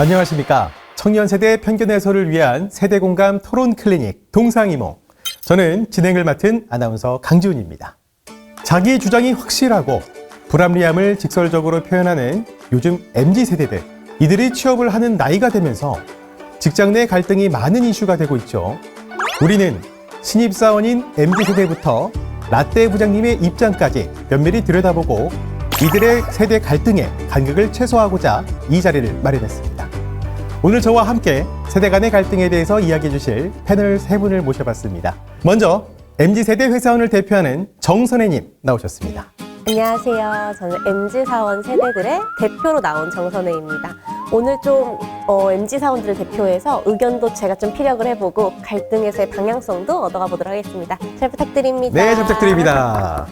안녕하십니까. 청년 세대 편견 해소를 위한 세대 공감 토론 클리닉 동상이몽. 저는 진행을 맡은 아나운서 강지훈입니다. 자기 주장이 확실하고 불합리함을 직설적으로 표현하는 요즘 MZ 세대들. 이들이 취업을 하는 나이가 되면서 직장 내 갈등이 많은 이슈가 되고 있죠. 우리는 신입사원인 MZ 세대부터 라떼 부장님의 입장까지 면밀히 들여다보고 이들의 세대 갈등의 간극을 최소화하고자 이 자리를 마련했습니다. 오늘 저와 함께 세대 간의 갈등에 대해서 이야기해 주실 패널 세 분을 모셔봤습니다. 먼저 MZ세대 회사원을 대표하는 정선혜님 나오셨습니다. 안녕하세요. 저는 MZ 사원 세대들의 대표로 나온 정선혜입니다. 오늘 좀 어, MZ 사원들을 대표해서 의견도 제가 좀 피력을 해보고 갈등에서의 방향성도 얻어가 보도록 하겠습니다. 잘 부탁드립니다. 네, 잘 부탁드립니다.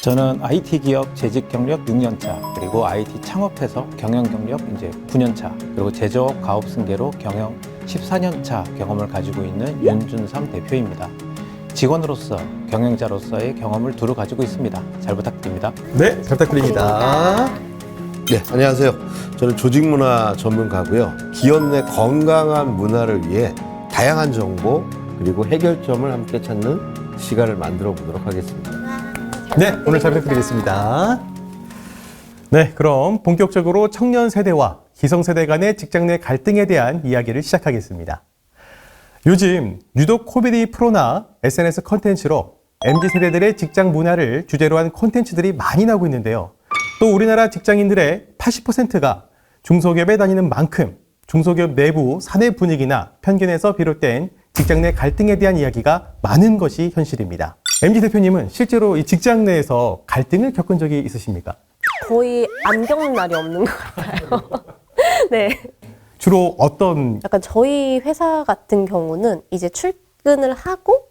저는 IT 기업 재직 경력 6년 차, 그리고 IT 창업해서 경영 경력 이제 9년 차, 그리고 제조업 가업 승계로 경영 14년 차 경험을 가지고 있는 윤준삼 대표입니다. 직원으로서 경영자로서의 경험을 두루 가지고 있습니다. 잘 부탁드립니다. 네, 잘 부탁드립니다. 네, 안녕하세요. 저는 조직 문화 전문가고요. 기업 내 건강한 문화를 위해 다양한 정보 그리고 해결점을 함께 찾는 시간을 만들어 보도록 하겠습니다. 네, 오늘 잘 부탁드리겠습니다. 네, 그럼 본격적으로 청년 세대와 기성 세대 간의 직장 내 갈등에 대한 이야기를 시작하겠습니다. 요즘 유독 코미디 프로나 SNS 컨텐츠로 MZ 세대들의 직장 문화를 주제로 한 콘텐츠들이 많이 나오고 있는데요. 또 우리나라 직장인들의 80%가 중소기업에 다니는 만큼 중소기업 내부 사내 분위기나 편견에서 비롯된 직장 내 갈등에 대한 이야기가 많은 것이 현실입니다. MZ 대표님은 실제로 이 직장 내에서 갈등을 겪은 적이 있으십니까? 거의 안 겪는 날이 없는 것 같아요. 네. 주로 어떤 약간 저희 회사 같은 경우는 이제 출근을 하고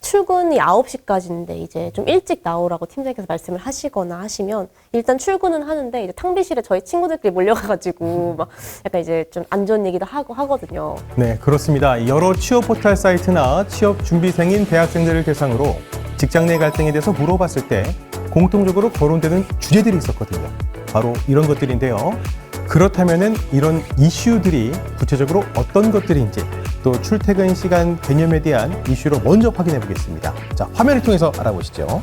출근이 9시까지인데 이제 좀 일찍 나오라고 팀장님께서 말씀을 하시거나 하시면 일단 출근은 하는데 이제 탕비실에 저희 친구들끼리 몰려가가지고 막 약간 이제 좀 안 좋은 얘기도 하고 하거든요. 네, 그렇습니다. 여러 취업 포털 사이트나 취업 준비생인 대학생들을 대상으로 직장 내 갈등에 대해서 물어봤을 때 공통적으로 거론되는 주제들이 있었거든요. 바로 이런 것들인데요. 그렇다면은 이런 이슈들이 구체적으로 어떤 것들인지 또 출퇴근 시간 개념에 대한 이슈로 먼저 확인해 보겠습니다. 자, 화면을 통해서 알아보시죠.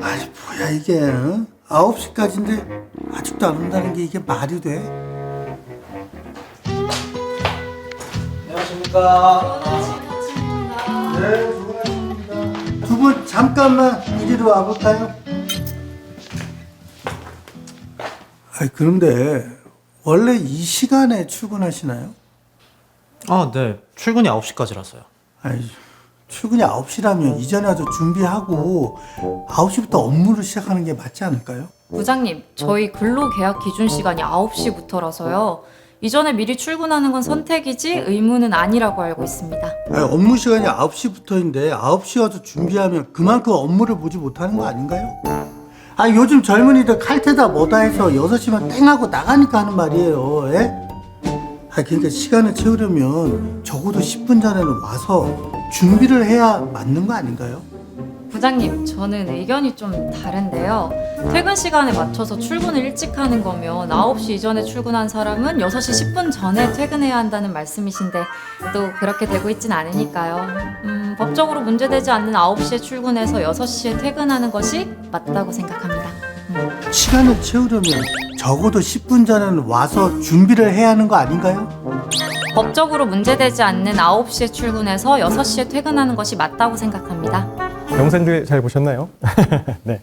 아니 뭐야 이게 어? 9시까지인데 아직도 안 온다는 게 이게 말이 돼? 안녕하십니까 네 수고하셨습니다 두 분 잠깐만 이리로 와볼까요? 아니 그런데 원래 이 시간에 출근하시나요? 아, 네. 출근이 9시까지라서요. 아니 출근이 9시라면 이전에 와서 준비하고 9시부터 업무를 시작하는 게 맞지 않을까요? 부장님, 저희 근로계약 기준 시간이 9시부터라서요. 이전에 미리 출근하는 건 선택이지 의무는 아니라고 알고 있습니다. 아니, 업무 시간이 9시부터인데 9시 와서 준비하면 그만큼 업무를 보지 못하는 거 아닌가요? 아 요즘 젊은이들 칼퇴다 뭐다 해서 6시만 땡 하고 나가니까 하는 말이에요. 예? 아 그러니까 시간을 채우려면 적어도 10분 전에는 와서 준비를 해야 맞는 거 아닌가요? 부장님, 저는 의견이 좀 다른데요. 퇴근 시간에 맞춰서 출근을 일찍 하는 거면 9시 이전에 출근한 사람은 6시 10분 전에 퇴근해야 한다는 말씀이신데 또 그렇게 되고 있진 않으니까요. 음, 법적으로 문제되지 않는 9시에 출근해서 6시에 퇴근하는 것이 맞다고 생각합니다. 음. 시간을 채우려면 적어도 10분 전에는 와서 준비를 해야 하는 거 아닌가요? 법적으로 문제되지 않는 9시에 출근해서 6시에 퇴근하는 것이 맞다고 생각합니다. 영상들 잘 보셨나요? 네.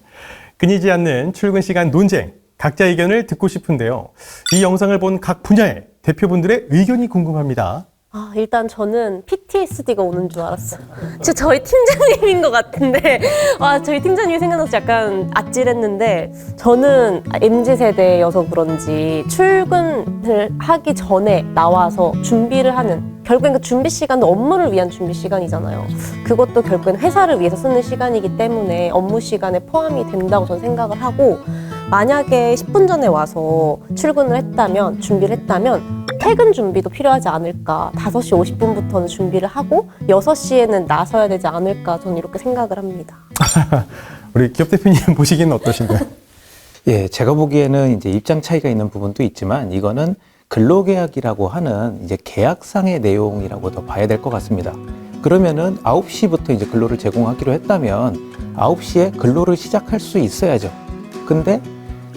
끊이지 않는 출근 시간 논쟁, 각자 의견을 듣고 싶은데요. 이 영상을 본 각 분야의 대표분들의 의견이 궁금합니다. 아, 일단 저는 PTSD가 오는 줄 알았어요. 진짜 저희 팀장님인 것 같은데, 아, 저희 팀장님이 생각나서 약간 아찔했는데, 저는 MZ세대여서 그런지 출근을 하기 전에 나와서 준비를 하는, 결국엔 그 준비 시간도 업무를 위한 준비 시간이잖아요. 그것도 결국엔 회사를 위해서 쓰는 시간이기 때문에 업무 시간에 포함이 된다고 저는 생각을 하고, 만약에 10분 전에 와서 출근을 했다면, 준비를 했다면, 퇴근 준비도 필요하지 않을까. 5시 50분부터는 준비를 하고, 6시에는 나서야 되지 않을까. 저는 이렇게 생각을 합니다. 우리 기업 대표님 보시기는 어떠신가요? 예, 제가 보기에는 이제 입장 차이가 있는 부분도 있지만 이거는 근로계약이라고 하는 이제 계약상의 내용이라고 더 봐야 될 것 같습니다. 그러면은 9시부터 이제 근로를 제공하기로 했다면 9시에 근로를 시작할 수 있어야죠. 근데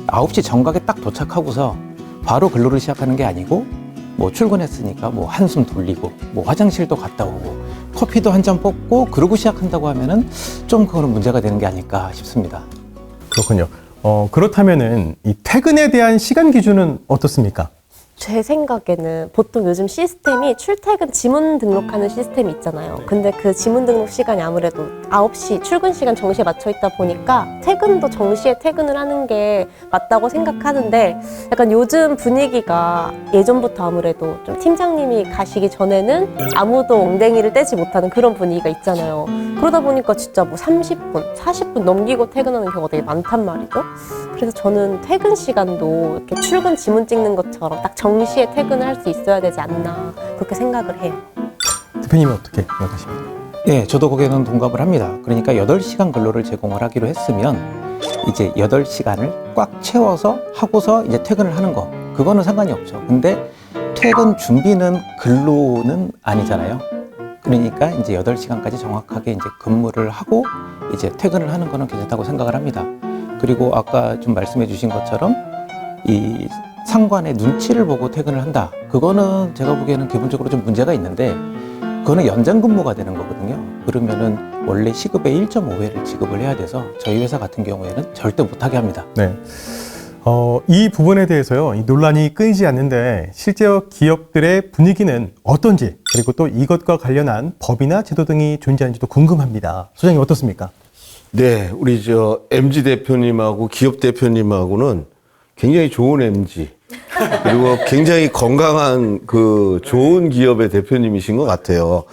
9시 정각에 딱 도착하고서 바로 근로를 시작하는 게 아니고 뭐 출근했으니까 뭐 한숨 돌리고 뭐 화장실도 갔다 오고 커피도 한 잔 뽑고 그러고 시작한다고 하면은 좀 그거는 문제가 되는 게 아닐까 싶습니다. 그렇군요. 어, 그렇다면은 이 퇴근에 대한 시간 기준은 어떻습니까? 제 생각에는 보통 요즘 시스템이 출퇴근 지문 등록하는 시스템이 있잖아요. 근데 그 지문 등록 시간이 아무래도 9시 출근 시간 정시에 맞춰 있다 보니까 퇴근도 정시에 퇴근을 하는 게 맞다고 생각하는데 약간 요즘 분위기가 예전부터 아무래도 좀 팀장님이 가시기 전에는 아무도 엉덩이를 떼지 못하는 그런 분위기가 있잖아요. 그러다 보니까 진짜 뭐 30분, 40분 넘기고 퇴근하는 경우가 되게 많단 말이죠. 그래서 저는 퇴근 시간도 이렇게 출근 지문 찍는 것처럼 딱 정시에 퇴근을 할 수 있어야 되지 않나 그렇게 생각을 해요. 대표님은 어떻게 생각하십니까? 네, 저도 거기에는 동감을 합니다. 그러니까 8시간 근로를 제공을 하기로 했으면 이제 8시간을 꽉 채워서 하고서 이제 퇴근을 하는 거. 그거는 상관이 없죠. 근데 퇴근 준비는 근로는 아니잖아요. 그러니까 이제 8시간까지 정확하게 이제 근무를 하고 이제 퇴근을 하는 거는 괜찮다고 생각을 합니다. 그리고 아까 좀 말씀해 주신 것처럼 이 상관의 눈치를 보고 퇴근을 한다. 그거는 제가 보기에는 기본적으로 좀 문제가 있는데 그거는 연장 근무가 되는 거거든요. 그러면은 원래 시급의 1.5회를 지급을 해야 돼서 저희 회사 같은 경우에는 절대 못하게 합니다. 네. 어, 이 부분에 대해서요, 이 논란이 끊이지 않는데 실제로 기업들의 분위기는 어떤지 그리고 또 이것과 관련한 법이나 제도 등이 존재하는지도 궁금합니다. 소장님 어떻습니까? 네, 우리 저 MG 대표님하고 기업 대표님하고는 굉장히 좋은 MG 그리고 굉장히 건강한 그 좋은 기업의 대표님이신 것 같아요.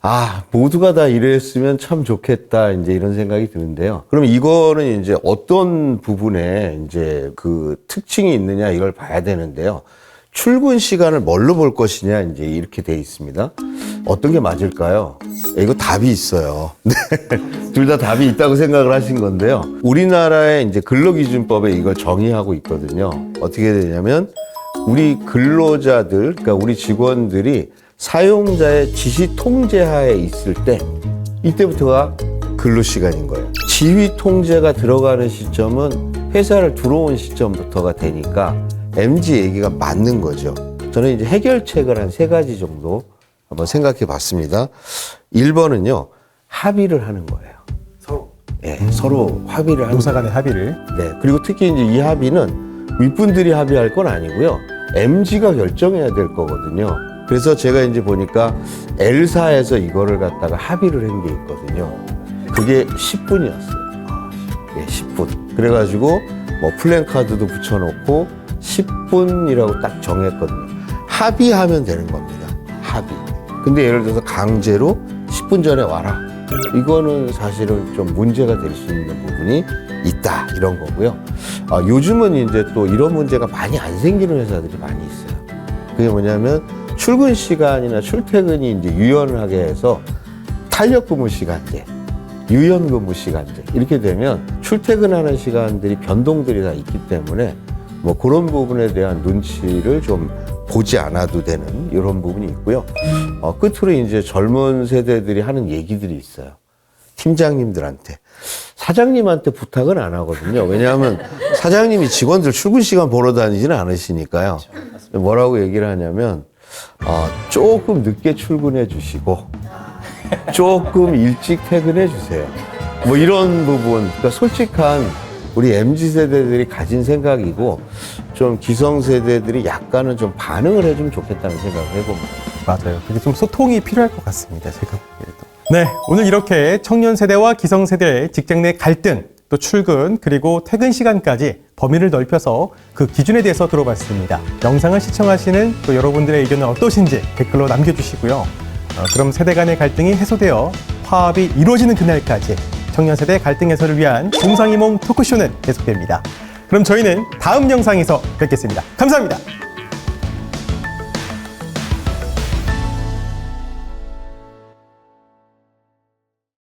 아, 모두가 다 이랬으면 참 좋겠다, 이제 이런 생각이 드는데요. 그럼 이거는 이제 어떤 부분에 이제 그 특징이 있느냐 이걸 봐야 되는데요. 출근 시간을 뭘로 볼 것이냐 이제 이렇게 돼 있습니다. 어떤 게 맞을까요? 예, 이거 답이 있어요. 네. 둘 다 답이 있다고 생각을 하신 건데요. 우리나라의 이제 근로기준법에 이걸 정의하고 있거든요. 어떻게 되냐면 우리 근로자들, 그러니까 우리 직원들이 사용자의 지시 통제하에 있을 때 이때부터가 근로 시간인 거예요. 지휘 통제가 들어가는 시점은 회사를 들어온 시점부터가 되니까 MG 얘기가 맞는 거죠. 저는 이제 해결책을 한 세 가지 정도 한번 생각해 봤습니다. 1번은요, 합의를 하는 거예요. 서로. 예, 서로 합의를 하는 노사 간의 합의를. 네. 그리고 특히 이제 이 합의는 윗분들이 합의할 건 아니고요. MG가 결정해야 될 거거든요. 그래서 제가 이제 보니까 L사에서 이거를 갖다가 합의를 한 게 있거든요. 그게 10분이었어요. 예, 10분. 그래가지고 뭐 플랜카드도 붙여놓고 10분이라고 딱 정했거든요. 합의하면 되는 겁니다. 근데 예를 들어서 강제로 10분 전에 와라. 이거는 사실은 좀 문제가 될 수 있는 부분이 있다. 이런 거고요. 아, 요즘은 이제 또 이런 문제가 많이 안 생기는 회사들이 많이 있어요. 그게 뭐냐면 출근 시간이나 출퇴근이 이제 유연하게 해서 탄력 근무 시간제, 유연 근무 시간제 이렇게 되면 출퇴근하는 시간들이 변동들이 다 있기 때문에 뭐 그런 부분에 대한 눈치를 좀 보지 않아도 되는 이런 부분이 있고요. 어, 끝으로 이제 젊은 세대들이 하는 얘기들이 있어요. 팀장님들한테. 사장님한테 부탁은 안 하거든요. 왜냐하면 사장님이 직원들 출근 시간 보러 다니지는 않으시니까요. 뭐라고 얘기를 하냐면, 어, 조금 늦게 출근해 주시고, 조금 일찍 퇴근해 주세요. 뭐 이런 부분, 그러니까 솔직한 우리 MZ 세대들이 가진 생각이고, 좀 기성 세대들이 약간은 좀 반응을 해주면 좋겠다는 생각을 해봅니다. 맞아요. 그게 좀 소통이 필요할 것 같습니다. 제가 보기에도. 네, 오늘 이렇게 청년 세대와 기성 세대의 직장 내 갈등, 또 출근, 그리고 퇴근 시간까지 범위를 넓혀서 그 기준에 대해서 들어봤습니다. 영상을 시청하시는 또 여러분들의 의견은 어떠신지 댓글로 남겨주시고요. 어, 그럼 세대 간의 갈등이 해소되어 화합이 이루어지는 그날까지 청년 세대 갈등 해소를 위한 동상이몽 토크쇼는 계속됩니다. 그럼 저희는 다음 영상에서 뵙겠습니다. 감사합니다.